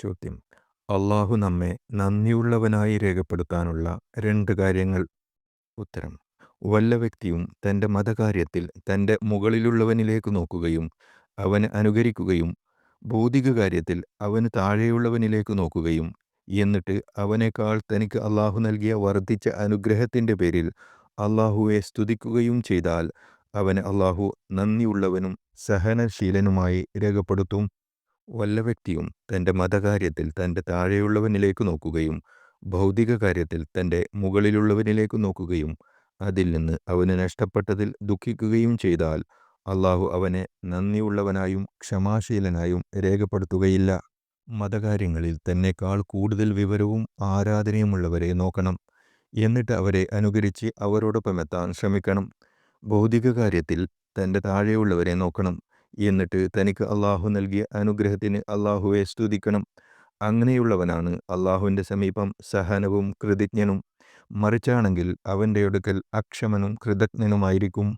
ചോദ്യം. അള്ളാഹു നമ്മെ നന്ദിയുള്ളവനായി രേഖപ്പെടുത്താനുള്ള രണ്ട് കാര്യങ്ങൾ. ഉത്തരം. വല്ല വ്യക്തിയും തന്റെ മതകാര്യത്തിൽ തന്റെ മുകളിലുള്ളവനിലേക്ക് നോക്കുകയും അവന് അനുകരിക്കുകയും ഭൗതിക കാര്യത്തിൽ അവന് താഴെയുള്ളവനിലേക്ക് നോക്കുകയും എന്നിട്ട് അവനേക്കാൾ തനിക്ക് അള്ളാഹു നൽകിയ വർദ്ധിച്ച അനുഗ്രഹത്തിന്റെ പേരിൽ അള്ളാഹുവെ സ്തുതിക്കുകയും ചെയ്താൽ അവന് അള്ളാഹു നന്ദിയുള്ളവനും സഹനശീലനുമായി രേഖപ്പെടുത്തും. വല്ല വ്യക്തിയും തന്റെ മതകാര്യത്തിൽ തന്റെ താഴെയുള്ളവനിലേക്ക് നോക്കുകയും ഭൗതിക കാര്യത്തിൽ തന്റെ മുകളിലുള്ളവനിലേക്ക് നോക്കുകയും അതിൽ നിന്ന് അവന് നഷ്ടപ്പെട്ടതിൽ ദുഃഖിക്കുകയും ചെയ്താൽ അള്ളാഹു അവനെ നന്ദിയുള്ളവനായും ക്ഷമാശീലനായും രേഖപ്പെടുത്തുകയില്ല. മതകാര്യങ്ങളിൽ തന്നെക്കാൾ കൂടുതൽ വിവരവും ആരാധനയുമുള്ളവരെ നോക്കണം. എന്നിട്ട് അവരെ അനുകരിച്ച് അവരോടൊപ്പമെത്താൻ ശ്രമിക്കണം. ഭൗതിക കാര്യത്തിൽ തന്റെ താഴെയുള്ളവരെ നോക്കണം. എന്നിട്ട് തനിക്ക് അള്ളാഹു നൽകിയ അനുഗ്രഹത്തിന് അള്ളാഹുവെ സ്തുതിക്കണം. അങ്ങനെയുള്ളവനാണ് അള്ളാഹുവിന്റെ സമീപം സഹനവും കൃതജ്ഞനും. മറിച്ചാണെങ്കിൽ അവന്റെ അടുക്കൽ അക്ഷമനും കൃതജ്ഞനുമായിരിക്കും.